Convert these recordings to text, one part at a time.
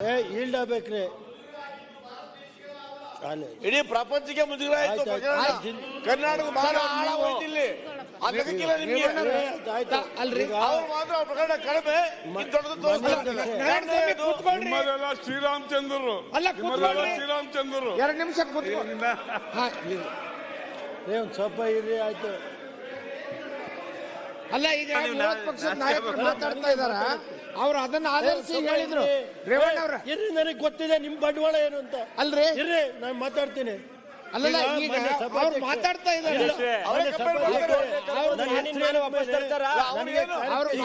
ಏ ಈಲ್ಡ್ ಆಗ್ಬೇಕ್ರಿ ಇಡೀ ಪ್ರಪಂಚಕ್ಕೆ ಮುಜುಗರ ಆಯ್ತು ಕರ್ನಾಟಕ ಬಹಳ ಆಳ ಹೋಯ್ತು ಇಲ್ಲಿ ಆ ಲೆಕ್ಕಕ್ಕಿಲ್ಲ ನಿಮ್ಗೆ. ಅಲ್ರಿ. ಅವ್ರು ಮಾತ್ರ ಅವ್ರ ಪ್ರಕರಣ ಕಡಿಮೆ. ಇದು ದೊಡ್ಡದು ತೋರಿಸ್ತಾರೆ. ಶ್ರೀರಾಮಚಂದ್ರರು. ಅಲ್ಲ. ಶ್ರೀರಾಮಚಂದ್ರರು. ಎರಡು ನಿಮಿಷ ಕೂತ್ಕೊ. ಹಾ, ನೀವು- ಏ ಒಂದ್ ಸ್ವಲ್ಪ ಇರ್ರಿ ಆಯ್ತು. ಅಲ್ಲ ಈಗ ಪಕ್ಷದ ನಾಯಕರು ಮಾತಾಡ್ತಾ ಇದಾರ? ಅವ್ರು ಅದನ್ನ ಆಧರಿಸಿ ಹೇಳಿದ್ರು. ರೇವಣ್ಣ ಅವ್ರ. ಇರ್ರಿ ನನಗೆ ಗೊತ್ತಿದೆ ನಿಮ್ ಬಂಡವಾಳ ಏನು ಅಂತ. ಅಲ್ರಿ? ಇರ್ರಿ ನಾನು ಮಾತಾಡ್ತೀನಿ. ಅಲ್ಲಲ್ಲ ಈಗ ಅವ್ರು ಮಾತಾಡ್ತಾ ಇದ್ದಾರೆ. ಅವರೇ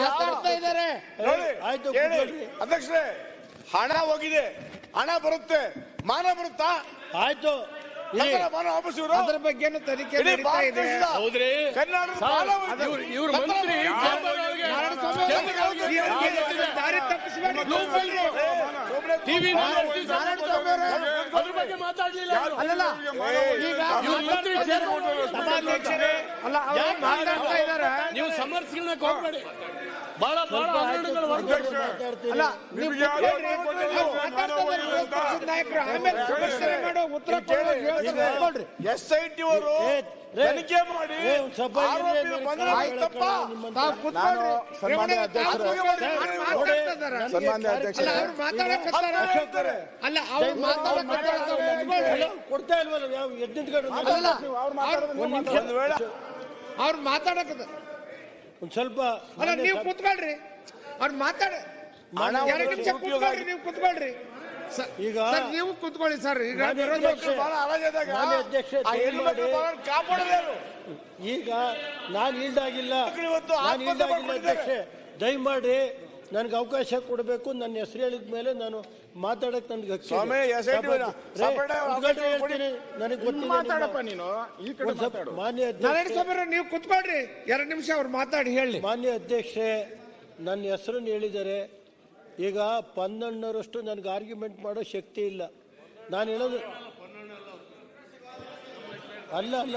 ಮಾತಾಡ್ತಾ ಇದ್ದಾರೆ. ನೋಡಿ, ಆಯ್ತು, ಅಧ್ಯಕ್ಷರೇ ಹಣ ಹೋಗಿದೆ. ಹಣ ಬರುತ್ತೆ. ಮಾನ ಬರುತ್ತಾ? ಆಯ್ತು. ಅದ್ರ ಬಗ್ಗೆ ತನಿಖೆ ನಡೀತಾ ಇದೆ. ಕರ್ನಾಟಕ. ಇವ್ರ ಮಂತ್ರಿ. ದಾರಿ ತಪ್ಪಿಸಬೇಕು ಟಿವಿ ಅದ್ರ ಬಗ್ಗೆ ಮಾತಾಡ್ಲಿಲ್ಲ. ಅಲ್ಲಲ್ಲ. ಈಗ ಅಲ್ಲ ಅವ್ರು ಕೊಡ್ಬೇಡಿ. ಹೋಗ್ಬೇಡಿ ಬಹಳ ಬಹಳ ಹಗರಣಗಳು ಅಲ್ಲ. ಎಸ್ ಐ ಟಿ ಅವರು ತನಿಖೆ ಮಾಡಿ. ಸನ್ಮಾನ್ಯ ಅಧ್ಯಕ್ಷರೇ. ಸನ್ಮಾನ್ಯ ಅಧ್ಯಕ್ಷರೇ. ಅಲ್ಲ ಅವ್ರು ಕೊಡ್ತಾ ಇಲ್ವಲ್ಲ. ಅವ್ರು- ಅವ್ರು ಮಾತಾಡಕತ್ತಾರ. ಒಂದ್ ಸ್ವಲ್ಪ ಅಲ್ಲ ನೀವು ಕುತ್ಕೊಳ್ರಿ. ಅವ್ರು ಮಾತಾಡ ಹಣ ಎರಡು ನಿಮಿಷ ಉಪಯೋಗ ಕೂತ್ಕೊಳ್ರಿ ನೀವು ಕೂತ್ಕೊಳ್ರಿ. ಸ- ಈಗ ಸರ್ ನೀವು ಕುತ್ಕೊಳ್ಳಿ ಸರ್. ಈಗ ಮಾನ್ಯ ವಿರೋಧ ಅಧ್ಯಕ್ಷ- ಬಹಳ ಮಾನ್ಯ ಅಧ್ಯಕ್ಷೆ, ಆ ಈಗ ನಾನು ಈಲ್ಡ್ ಆಗಿಲ್ಲ ಮಕ್ಕಳು ಇವತ್ತು ನಾನು ಈಲ್ಡ್ ಆತ್ಮಹತ್ಯೆ ಆಗಿಲ್ಲ ಮಾಡ್ಕೊಂಡಿದ್ದಾರೆ. ಅಧ್ಯಕ್ಷೆ ದಯಮಾಡಿ ನನ್ಗೆ ಅವಕಾಶ ಕೊಡಬೇಕು ನನ್ನ ಹೆಸರು ಹೇಳಿದ ಮೇಲೆ ನಾನು ಮಾತಾಡಕ್ ನನ್ಗೆ. ಸ್ವಾಮಿ, SIT ಅವಕಾಶ ಕೊಡಿ. ನನಗೆ ಗೊತ್ತಿಲ್ಲ ಮಾತಾಡಪ್ಪ ನೀನು ಈ ಕಡೆ ಒಂದ್ ಸ್ವಲ್ಪ ಮಾತಾಡು ಮಾನ್ಯ ನಾರಾಯಣ ಅಧ್ಯಕ್ಷೆ ಸ್ವಾಮಿ ನೀವು ಕುತ್ಕೊಳ್ರಿ ಎರಡು ನಿಮಿಷ ಅವ್ರು ಮಾತಾಡಿ ಹೇಳಿ ಮಾನ್ಯ ಅಧ್ಯಕ್ಷೆ ನನ್ನ ಹೆಸರನ್ನು ಹೇಳಿದ್ದಾರೆ ಈಗ ಪನ್ನಣ್ಣರಷ್ಟು ನನಗೆ ಆರ್ಗ್ಯುಮೆಂಟ್ ಮಾಡೋ ಶಕ್ತಿ ಇಲ್ಲ ನಾನು ಹೇಳೋದು ಅಲ್ಲ ಅಲ್ಲ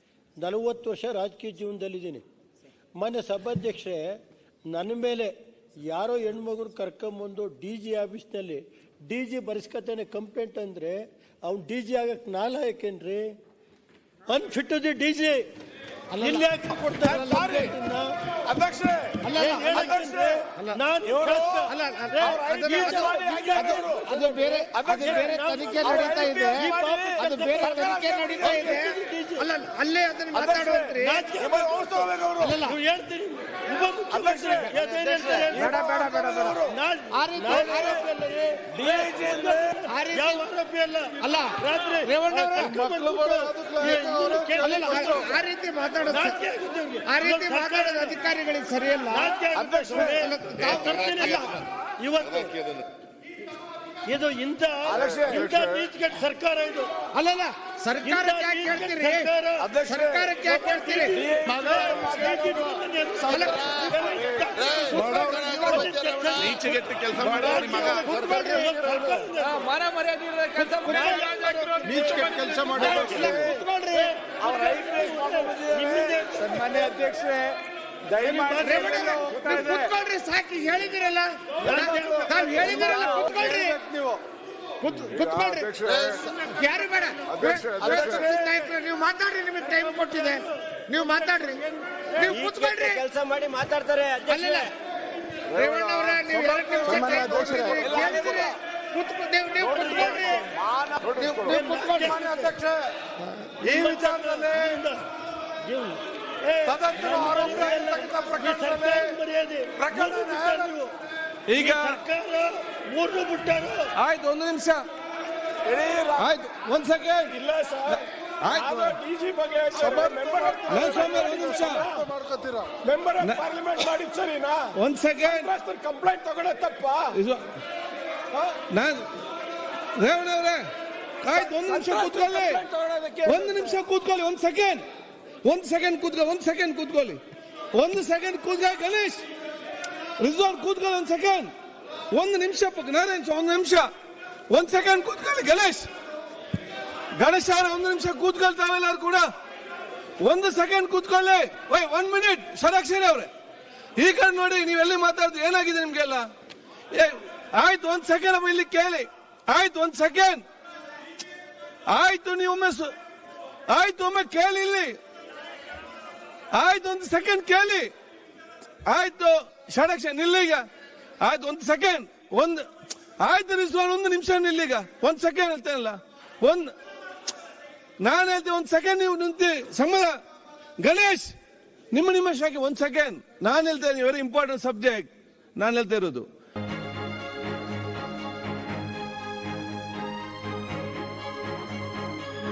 ನಲವತ್ತು ವರ್ಷ ರಾಜಕೀಯ ಜೀವನದಲ್ಲಿದ್ದೀನಿ. ಮೊನ್ನೆ ಸಭಾಧ್ಯಕ್ಷೆ ನನ್ನ ಮೇಲೆ ಯಾರೋ ಹೆಣ್ಮಗರು ಕರ್ಕೊಂಬಂದು ಡಿ ಜಿ ಆಫೀಸ್ನಲ್ಲಿ ಡಿ ಜಿ ಬರೆಸ್ಕತಾನೆ ಕಂಪ್ಲೇಂಟ್ ಅಂದರೆ, ಅವ್ನು ಡಿ ಜಿ ಆಗಕ್ಕೆ ನಾಲಾಯಕೇನ್ರಿ ಅನ್ಫಿಟ್ ದಿ ಡಿ ಜಿ. ಅದು- ಬೇರೆ ಅದು ಬೇರೆ ತನಿಖೆ ನಡೀತಾ ಇದೆ. ಅದು ಬೇರೆ ತನಿಖೆ ನಡೀತಾ ಇದೆ. ಅಲ್ಲ ಅಲ್ಲೇ ಅದನ್ನ ಮಾತಾಡುವಂತ್ರಿ. ಅಲ್ಲಲ್ಲ. ಹೇಳ್ತೀನಿ ಅಲ್ಲ ಆ ರೀತಿ ಮಾತಾಡೋದು. ಆ ರೀತಿ ಮಾತಾಡೋದು ಅಧಿಕಾರಿಗಳಿಗೆ ಸರಿಯಲ್ಲ ಇವತ್ತು ಇದು ಇಂಥ ಇಂತ ಇಂಥ ನೀಚಗೆಟ್ಟ ಸರ್ಕಾರ ಇದು. ಅಲ್ಲಲ್ಲ ಸರ್ಕಾರಕ್ಕೆ ಯಾಕೆ ಸರ್ಕಾರ. ಸರ್ಕಾರಕ್ಕೆ ಯಾಕೆ ಕೆಲಸ ಮಾಡೋರಿ ನಿಮ್ಮ ಮಗ. ಮರ ಮರ್ಯಾದೆ ಕೆಲಸ ಸನ್ಮಾನ್ಯ ಅಧ್ಯಕ್ಷರೇ ದಯಮಾಡಿ ಕೂತ್ಕೊಳ್ರಿ ಸಾಕಿ ಹೇಳಿದಿರಲ್ಲ ನಾನು ಹೇಳಿದಿರಲ್ಲ ಕುತ್ಕೊಳ್ರಿ. ನೀವು. ಕುತ್ಕೊಳ್ರಿ. ಯಾರು ಬೇಡ. ನೀವು ಮಾತಾಡ್ರಿ ನಿಮಗೆ ಟೈಮ್ ಕೊಟ್ಟಿದೆ. ನೀವು ಮಾತಾಡ್ರಿ. ನೀವು ಕುತ್ಕೊಳ್ರಿ. ಕೆಲಸ ಮಾಡಿ ಮಾತಾಡ್ತಾರೆ ಅಲ್ಲಿಲ್ಲ. ರೇವಣ್ಣ ಅವರ ನೀವು ಎರಡು ನಿಮಿಷ ಕುತ್ಕೊಳ್ರಿ. ನೀವು ಕೂತ್ಕೊಳ್ರಿ. ಈ ವಿಚಾರದಲ್ಲಿ ಸದಸ್ಯರ ಆರೋಪ ಇರ್ತಕ್ಕಂಥ ಪ್ರಕರಣದಲ್ಲಿ ಪ್ರಕರಣ ಈಗ ಸರ್ಕಾರ ಮೂರು ಬಿಟ್ಟರು ಆಯ್ತು ಒಂದು ನಿಮಿಷ. ಆಯ್ತು ಒಂದ್ ಸೆಕೆಂಡ್ ಇಲ್ಲ ಸರ್. ಆಯ್ತು. ಡಿಜಿ ಬಗ್ಗೆ ನಿಮಿಷ. ಮಾಡ್ಕೋತೀರಾ? ಮೆಂಬರ್ ಆಫ್ ಪಾರ್ಲಿಮೆಂಟ್ ಮಾಡಿದ್ ಸರಿನಾ ಒಂದ್ ಸೆಕೆಂಡ್ ಕಂಪ್ಲೇಂಟ್ ತಗೊಳ್ಳೋ ತಪ್ಪ? ಇದು ನಾನು ರೇವಣ್ಣ ಅವರೇ ಆಯ್ತು ಒಂದು ನಿಮಿಷ ಕೂತ್ಕೊಳ್ಳಿ. ಒಂದು ನಿಮಿಷ ಕೂತ್ಕೊಳ್ಳಿ ಒಂದು ಸೆಕೆಂಡ್ ಒಂದು ಸೆಕೆಂಡ್ ಕೂತ್ಕೊ, ಒಂದು ಸೆಕೆಂಡ್ ಕೂತ್ಕೊಳ್ಳಿ. ಒಂದು ಸೆಕೆಂಡ್ ಕೂತ್ಕ, ಗಣೇಶ್. ರಿಸೋರ್ ಕೂತ್ಕೊಳ್ಳಿ ಒಂದು ಸೆಕೆಂಡ್ ಒಂದು ನಿಮಿಷ ನಾರಾಯಣ್ ಒಂದು ನಿಮಿಷ. ಒಂದು ಸೆಕೆಂಡ್ ಕೂತ್ಕೊಳ್ಳಿ, ಗಣೇಶ್. ಗಣೇಶ್ ಅವರ, ಒಂದು ನಿಮಿಷ ಕೂತ್ಕೊಳ್ತಾವೆಲ್ಲರೂ ಕೂಡ. ಒಂದು ಸೆಕೆಂಡ್ ಕೂತ್ಕೊಳ್ಳಿ. ವೈ ಒನ್ ಮಿನಿಟ್ ಷಡಾಕ್ಷರಿ ಅವ್ರೆ. ಈ ಕಡೆ ನೋಡಿ ನೀವೆಲ್ಲಿ ಮಾತಾಡ್ದು ಏನಾಗಿದೆ ನಿಮ್ಗೆಲ್ಲ? ಏ, ಆಯ್ತು, ಒಂದ್ ಸೆಕೆಂಡ್ ಅಮ್ಮ ಇಲ್ಲಿ ಕೇಳಿ. ಆಯ್ತು, ಒಂದ್ ಸೆಕೆಂಡ್ ಆಯ್ತು, ನೀವು ಒಮ್ಮೆ ಸು- ಆಯ್ತು, ಒಮ್ಮೆ ಕೇಳಿ ಇಲ್ಲಿ. ಆಯ್ತು, ಒಂದು ಸೆಕೆಂಡ್ ಕೇಳಿ. ಆಯ್ತು, ಷಡಕ್ಷ ನಿಲ್ಲೀಗ ಆಯ್ತು, ಒಂದು ಸೆಕೆಂಡ್ ಒಂದು, ಆಯ್ತು ರಿಸ್ವಾನ್ ಒಂದು ನಿಮಿಷ ನಿಲ್ಲೀಗ ಒಂದ್ ಸೆಕೆಂಡ್ ಹೇಳ್ತೇನಲ್ಲ ಒಂದ್, ನಾನು ಹೇಳ್ತೀನಿ ಒಂದ್ ಸೆಕೆಂಡ್ ನೀವು ನಿಂತಿ. ಸಂಬಳ. ಗಣೇಶ್, ನಿಮ್ಮ ನಿಮ್ಮ ಒಂದ್ ಸೆಕೆಂಡ್ ನಾನು ಹೇಳ್ತೇನೆ ವೆರಿ ಇಂಪಾರ್ಟೆಂಟ್ ಸಬ್ಜೆಕ್ಟ್ ನಾನು ಹೇಳ್ತಾ ಇರೋದು.